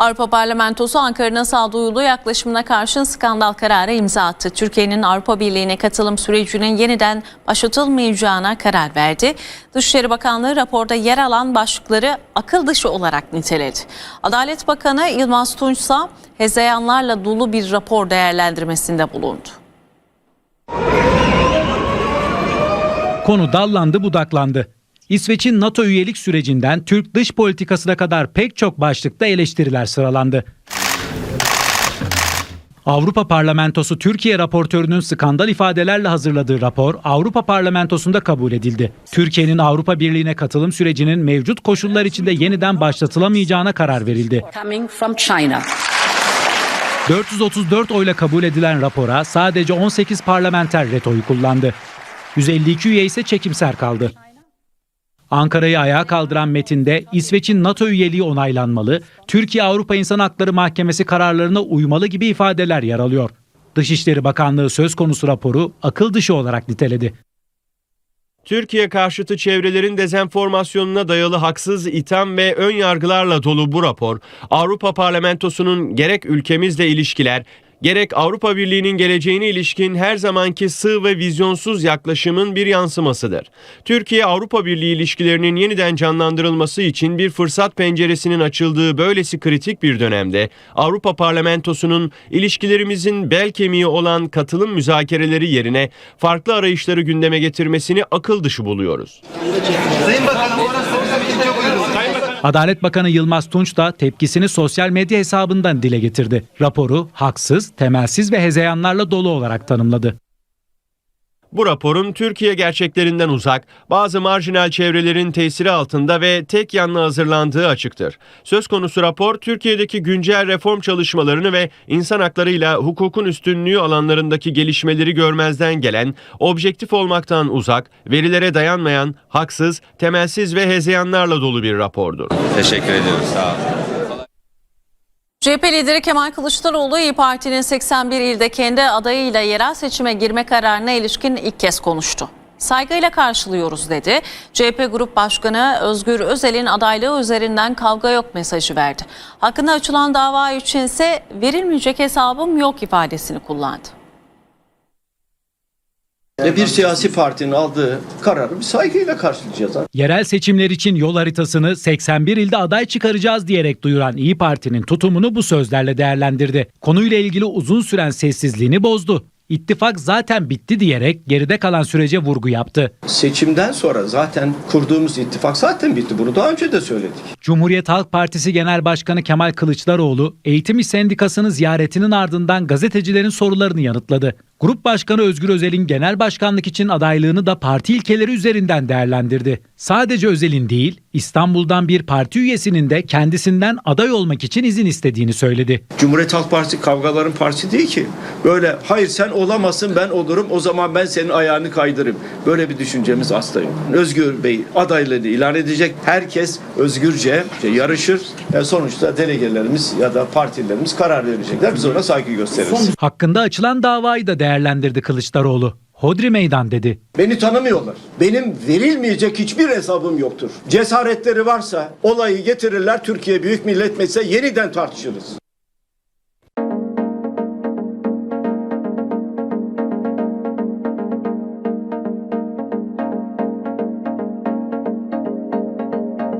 Avrupa Parlamentosu Ankara'nın sağduyulu yaklaşımına karşın skandal kararı imza attı. Türkiye'nin Avrupa Birliği'ne katılım sürecinin yeniden başlatılmayacağına karar verdi. Dışişleri Bakanlığı raporda yer alan başlıkları akıl dışı olarak niteledi. Adalet Bakanı Yılmaz Tunç ise hezeyanlarla dolu bir rapor değerlendirmesinde bulundu. Konu dallandı budaklandı. İsveç'in NATO üyelik sürecinden Türk dış politikasına kadar pek çok başlıkta eleştiriler sıralandı. Avrupa Parlamentosu Türkiye raportörünün skandal ifadelerle hazırladığı rapor Avrupa Parlamentosu'nda kabul edildi. Türkiye'nin Avrupa Birliği'ne katılım sürecinin mevcut koşullar içinde yeniden başlatılamayacağına karar verildi. coming from China. 434 oyla kabul edilen rapora sadece 18 parlamenter ret oyu kullandı. 152 üye ise çekimser kaldı. Ankara'yı ayağa kaldıran metinde İsveç'in NATO üyeliği onaylanmalı, Türkiye Avrupa İnsan Hakları Mahkemesi kararlarına uymalı gibi ifadeler yer alıyor. Dışişleri Bakanlığı söz konusu raporu akıl dışı olarak niteledi. Türkiye karşıtı çevrelerin dezenformasyonuna dayalı haksız itham ve ön yargılarla dolu bu rapor, Avrupa Parlamentosu'nun gerek ülkemizle ilişkiler, gerek Avrupa Birliği'nin geleceğine ilişkin her zamanki sığ ve vizyonsuz yaklaşımın bir yansımasıdır. Türkiye-Avrupa Birliği ilişkilerinin yeniden canlandırılması için bir fırsat penceresinin açıldığı böylesi kritik bir dönemde Avrupa Parlamentosu'nun ilişkilerimizin bel kemiği olan katılım müzakereleri yerine farklı arayışları gündeme getirmesini akıl dışı buluyoruz. Adalet Bakanı Yılmaz Tunç da tepkisini sosyal medya hesabından dile getirdi. Raporu haksız, temelsiz ve hezeyanlarla dolu olarak tanımladı. Bu raporun Türkiye gerçeklerinden uzak, bazı marjinal çevrelerin tesiri altında ve tek yanlı hazırlandığı açıktır. Söz konusu rapor, Türkiye'deki güncel reform çalışmalarını ve insan haklarıyla hukukun üstünlüğü alanlarındaki gelişmeleri görmezden gelen, objektif olmaktan uzak, verilere dayanmayan, haksız, temelsiz ve hezeyanlarla dolu bir rapordur. Teşekkür ediyoruz. Sağ olun. CHP lideri Kemal Kılıçdaroğlu İyi Parti'nin 81 ilde kendi adayıyla yerel seçime girme kararına ilişkin ilk kez konuştu. Saygıyla karşılıyoruz dedi. CHP Grup Başkanı Özgür Özel'in adaylığı üzerinden kavga yok mesajı verdi. Hakkında açılan dava içinse verilmeyecek hesabım yok ifadesini kullandı. Ve bir siyasi partinin aldığı kararı bir saygıyla karşılayacağız. Yerel seçimler için yol haritasını 81 ilde aday çıkaracağız diyerek duyuran İyi Parti'nin tutumunu bu sözlerle değerlendirdi. Konuyla ilgili uzun süren sessizliğini bozdu. İttifak zaten bitti diyerek geride kalan sürece vurgu yaptı. Seçimden sonra zaten kurduğumuz ittifak zaten bitti. Bunu daha önce de söyledik. Cumhuriyet Halk Partisi Genel Başkanı Kemal Kılıçdaroğlu, Eğitim İş Sendikası'nın ziyaretinin ardından gazetecilerin sorularını yanıtladı. Grup Başkanı Özgür Özel'in genel başkanlık için adaylığını da parti ilkeleri üzerinden değerlendirdi. Sadece Özel'in değil, İstanbul'dan bir parti üyesinin de kendisinden aday olmak için izin istediğini söyledi. Cumhuriyet Halk Partisi kavgaların partisi değil ki. Böyle hayır sen olamazsın ben olurum o zaman ben senin ayağını kaydırırım. Böyle bir düşüncemiz asla yok. Özgür Bey adaylığını ilan edecek. Herkes özgürce yarışır. E, sonuçta delegelerimiz ya da partilerimiz karar verecekler. Biz ona saygı gösteririz. Hakkında açılan davayı da değerlendirdi Kılıçdaroğlu. Hodri meydan dedi. Beni tanımıyorlar. Benim verilmeyecek hiçbir hesabım yoktur. Cesaretleri varsa olayı getirirler Türkiye Büyük Millet Meclisi'ne yeniden tartışırız.